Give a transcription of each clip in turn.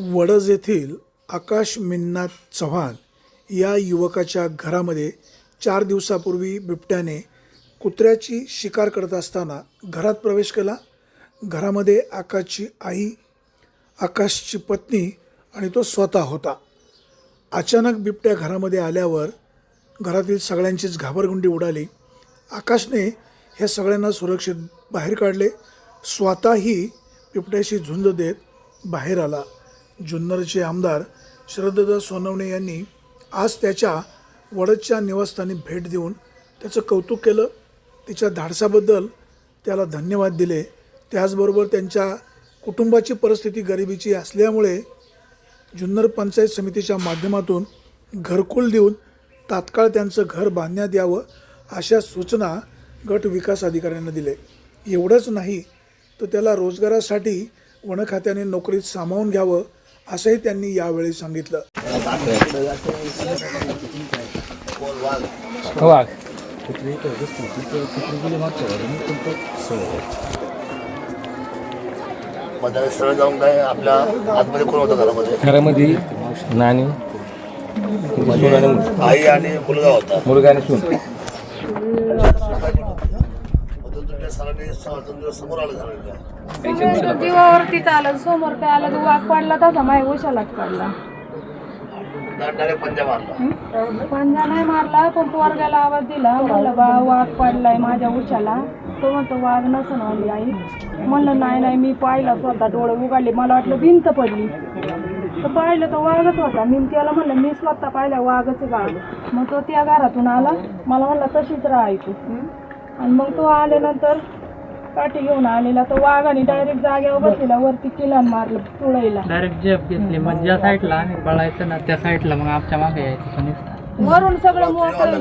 वडज येथील आकाश मिन्नाथ चव्हाण या युवकाच्या घरामध्ये चार दिवसापूर्वी बिबट्याने कुत्र्याची शिकार करत असताना घरात प्रवेश केला. घरामध्ये आकाशची आई आकाशची पत्नी आणि तो स्वतः होता. अचानक बिबट्या घरामध्ये आल्यावर घरातील सगळ्यांचीच घाबरगुंडी उडाली. आकाशने हे सगळ्यांना सुरक्षित बाहेर काढले. स्वतःही बिबट्याशी झुंज देत बाहेर आला. जुन्नरचे आमदार शरददादा सोनवणे यांनी आज त्याच्या वडदच्या निवासस्थानी भेट देऊन त्याचं कौतुक केलं. तिच्या धाडसाबद्दल त्याला धन्यवाद दिले. त्याचबरोबर त्यांच्या कुटुंबाची परिस्थिती गरिबीची असल्यामुळे जुन्नर पंचायत समितीच्या माध्यमातून घरकुल देऊन तात्काळ त्यांचं घर बांधण्यात यावं अशा सूचना गट विकास अधिकाऱ्यांना दिले. एवढंच नाही तर त्याला रोजगारासाठी वन खात्याने नोकरीत सामावून घ्यावं असंही त्यांनी यावेळी सांगितलं सरळ जाऊन काय आपल्या आतमध्ये कोण होतं घरामध्ये घरामध्ये नाणी. आई आणि मुलगा होता मुलगा आणि सून तो सरांनी समोर आलं झालं का? सगळ्यांच्या जीवावरती आलं समोर काय आलं तो वाघ पडला तसा माय उशालाच पडला डायरेक्ट पंजा मारला. पंजा नाही मारला पण पोरग्याला आवाज दिला म्हणलं बा वाघ पडलाय माझ्या उशाला. तो म्हणतो वाघ नसन आली आई. म्हणलं नाही नाही मी पाहिला स्वतः डोळे उघडले मला वाटलं भिंत पडली. तर पाहिलं तर वाघच होता. मी त्याला म्हणलं मी स्वतः पाहिला वाघच वाघ मग तो त्या घरातून आला. मला म्हणला तशीच राहायची आणि मग तो आल्यानंतर काठी घेऊन आलेला तो वाघाने डायरेक्ट जागेवर बसलेला वरती किलान मारलं तुळईला डायरेक्ट जेप घेतली. मग ज्या साईडला आम्ही पळायचं ना त्या साईडला मग आमच्या मागे यायचं. वरून सगळं मोकळं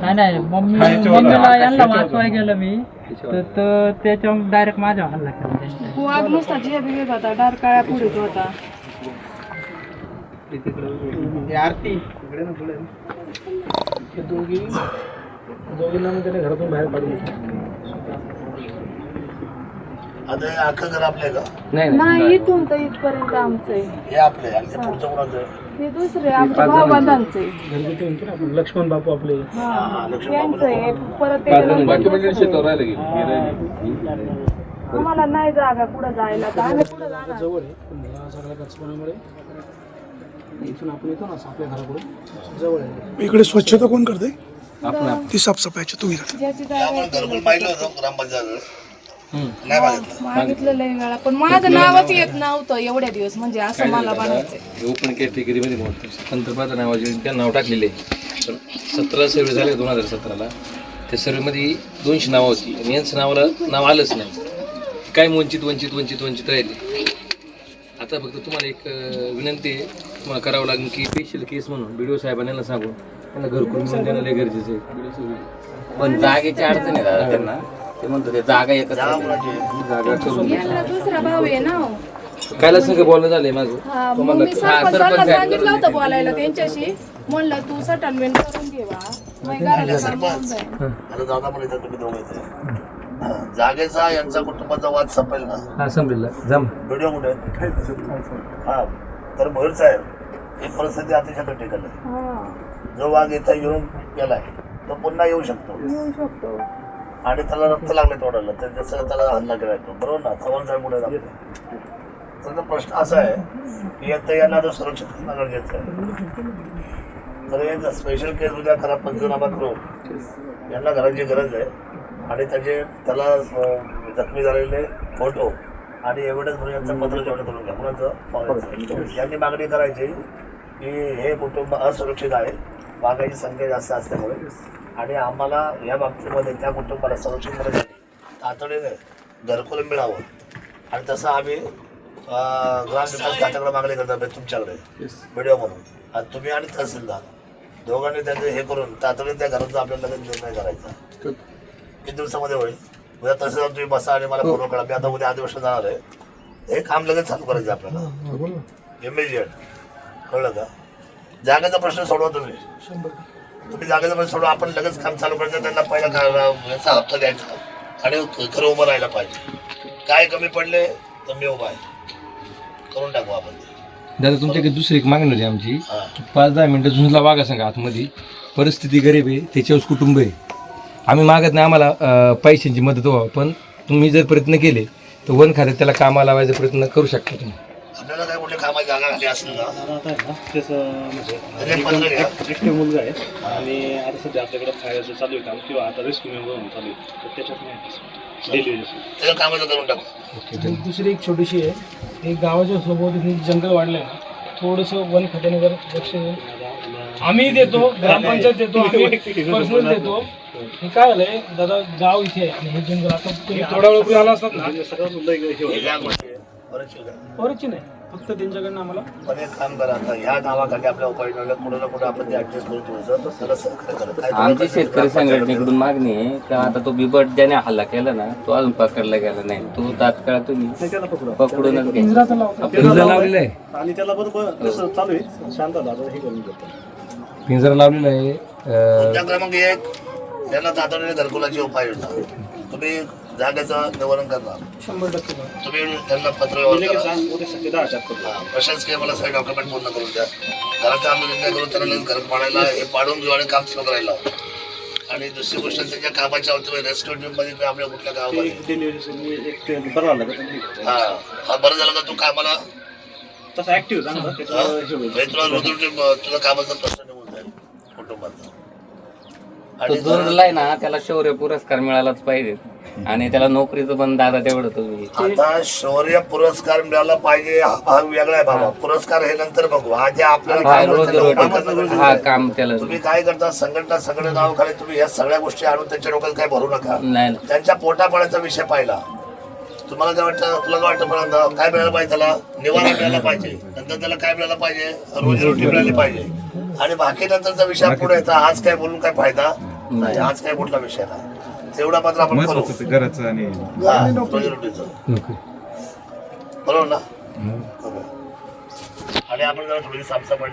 नाही नाही. मम्मी मम्मीला यांना वाचवाय गेलं मी. तर तर त्याच्यावर डायरेक्ट माझ्या हल्ला केला. त्यांनी. वाघ नुसता जे बिघत होता. डार काळ्या पुढीत होता. आता हे अख्खं घर आपलं आहे का? नाही इथून तर इथपर्यंत आमचं आहे. हे आपलं आहे आणि ते पुढचं कोणाचं आहे? हे दुसरे आमच्या भावबंधांचं आहे. लक्ष्मण बापू आपले. हा, यांचं आहे. परत ते नंतर आम्हाला नाही जागा कुठं जायला. तर आम्ही कुठं जाणार? जवळ आहे पण ह्या सगळ्या कचपणामुळे इथून आपण येतो ना आपल्या घराकडून जवळ आहे. इकडे स्वच्छता कोण करते? ती साफसफाईची तुम्ही करता ज्याची जागा आपण घरकुल पाहिलं होतं ग्रामपंचायत नाही मागितलं. मागितलं लई वेळा. पण माझं नावच येत नव्हतं एवढ्या दिवस. म्हणजे असं मला बनायचं ओपन कॅटेगरीमध्ये मोठं स्वतंत्र नावाचे त्या नाव टाकलेले पण सतरा सर्वे झाले दोन हजार सतराला. त्या सर्वेमध्ये दोनशे नावं होती. आणि यांचं नावाला नाव आलंच नाही. काय वंचित वंचित वंचित वंचित राहिले. आता फक्त तुम्हाला एक अं, विनंती आहे. तुम्हाला करावं लागेल की स्पेशल केस म्हणून बी साहेबांना यांना सांगून त्यांना घरकुल मिळून देणं लय गरजेचं आहे. पण जागेची अडचण आहे दादा त्यांना. ते म्हणतो ते जागा एकत्र जागा आहे? करून यांना दुसरा भाऊ आहे ना हो. कायला संग बोलणं झालंय माझं? हा, मग मी सरपंचाला सांगितलं होतं बोलायला त्यांच्याशी. म्हणलं तू सेटलमेंट करून घेवा मग घराला काम होऊन जाईल. आता दादा पण इथं तुम्ही दोघांचे जागेचा यांचा कुटुंबाचा वाद संपेल ना? हा जम व्हिडिओ कुठे? आहे? हा तर भोईर साहेब ही परिस्थिती अतिशय क्रिटिकल आहे. हा, जो वाघ इथं येऊन गेलाय तो पुन्हा येऊ शकतो. येऊ शकतो. आणि त्याला रक्त लागले तोडायला तर जसं त्याला हल्ला केला येतो बरोबर ना? चव्हाण साहेब पुढे तर तो प्रश्न असा आहे की तर यांना तो सुरक्षित करणं गरजेचं आहे तर एक स्पेशल केस उद्या खराब पंचनामा करून यांना घराची गरज आहे. आणि त्याचे त्याला जखमी झालेले फोटो आणि एव्हिडन्स म्हणून यांचं पत्र जेवढं करून घ्या. कुणाचं? फॉरेन्सिक. यांनी मागणी करायची की हे कुटुंब असुरक्षित आहे. वाघाची संख्या जास्त असल्यामुळे. आणि आम्हाला या बाबतीमध्ये त्या कुटुंबाला संरक्षण करण्यासाठी तातडीने घरकुल मिळावं. आणि तसं आम्ही ग्रामविकास खात्याकडे मागणी करतो तुमच्याकडे. व्हिडिओ म्हणून आणि तुम्ही आणि तहसीलदार दोघांनी त्यांचे हे करून तातडीने त्या घराचा आपल्याला लगेच निर्णय करायचा. किती दिवसामध्ये होईल? उद्या तहसीलदार तुम्ही बसा आणि मला फोटो करा. मी आता उद्या अधिवेशन जाणार आहे. हे काम लगेच चालू करायचं आहे आपल्याला इमिजिएट कळलं का? जागेचा प्रश्न सोडवा तुम्ही. तुम्ही जागेचा प्रश्न सोडवा आपण लगेच काम चालू करायचं त्यांना पहिला याचा हप्ता द्यायचा. आणि खरं उभं राहायला पाहिजे. काय कमी पडले तर मी उभा आहे. करून टाकू आपण ते. दादा तुमच्याकडे दुसरी एक मागणी होती आमची की पाच दहा मिनिटं झुंजला वागा सांगा आतमध्ये. परिस्थिती गरीब आहे त्याच्यावर कुटुंब आहे. आम्ही मागत नाही आम्हाला अं, पैशांची मदत व्हावं पण तुम्ही जर प्रयत्न केले तर वन खात्यात त्याला कामाला लावायचा प्रयत्न करू शकता तुम्ही. आपल्याला काय कुठे कामाची जागा खाली असेल ना? आता आहे ना त्याचं म्हणजे त्याचे पत्र घ्या एकटे मुलगा आहे. आणि आता सध्या आपल्याकडे चालू आहे काम किंवा आता म्हणून चालू आहे तर त्याच्यात नाही डेली त्याचं कामाचं करून टाकू. आणि दुसरी एक छोटीशी आहे. एक गावाच्या सोबत हे जंगल वाढलंय ना थोडंसं वन खात्याने जर लक्ष आम्ही देतो ग्रामपंचायत देतो आम्ही पर्सनल देतो. हे काय झालंय दादा गाव इथे आहे आणि हे जंगल आता तुम्ही थोडा वेळ पूर्वी आला असतात ना. या गोष्टी बरेचशे घ्या. बरेचशी नाही फक्त त्यांच्याकडनं आम्हाला. पण एक काम करा आता ह्या नावाखाली आपल्या उपाययोजना कुठं ना कुठं आपण ते ऍडजस्ट करून ठेवायचं काय आमची शेतकरी संघटनेकडून मागणी आहे का आता तो बिबट ज्याने हल्ला केला ना तो अजून पकडला गेला नाही. तो तात्काळ तुम्ही पकडूनच घ्या. पिंजराचा लावतो पिंजरा लावलेला आहे. आणि त्याला बरोबर कसं चालू आहे? शांत हे करून देतो पिंजरा लावलेला आहे अं, मुद्दा क्रमांक एक त्यांना तातडीने घरकुलाची उपाययोजना. तुम्ही जागेचं निवारण करणार. शंभर टक्के तुम्ही त्यांना पत्र प्रशासकीय मला सगळे डॉक्युमेंट पूर्ण करून द्या. घराचा आम्ही निर्णय करून त्यांना घर पाडायला हे पाडून घेऊ आणि काम सुरू करायला. आणि दुसरी गोष्ट त्यांच्या कामाच्या वरती रेस्क्यू टीममध्ये किंवा आपल्या कुठल्या गावामध्ये. डिलिव्हरी एक ते बरं झालं का तुम्ही? हा हा बरं झालं का तू कामाला? तसं ऍक्टिव्ह. म्हणजे तुला रोजरोटी तुझा कामाचा प्रश्न निघून जाईल कुटुंबाचा. तो ना त्याला शौर्य पुरस्कार मिळालाच पाहिजे. आणि त्याला नोकरीचं पण दादा तेवढं तुम्ही आता शौर्य पुरस्कार मिळाला पाहिजे हा भाग वेगळा आहे बाबा. पुरस्कार हे नंतर बघू. हा जे आपल्याला हा काम रोज रोज. हा. काम त्याला तुम्ही काय करता? संघटना सगळे नाव खाली तुम्ही या सगळ्या गोष्टी आणून त्यांच्या डोक्यात काय भरू नका. नाही ना त्यांच्या पोटापाण्याचा विषय पाहिला. तुम्हाला काय वाटतं? तुला काय वाटतं पर्यंत काय मिळालं पाहिजे त्याला? निवारा मिळाला पाहिजे. नंतर त्याला काय मिळालं पाहिजे? रोजीरोटी मिळाली पाहिजे. आणि बाकी नंतरचा विषय पुढे येतो. आज काय बोलून काय फायदा? नाही. आज काय कुठला विषय नाही. तेवढा मात्र आपण करू. घराचं आणि. बरोबर ना. आणि आपण जरा थोडी साफसफाई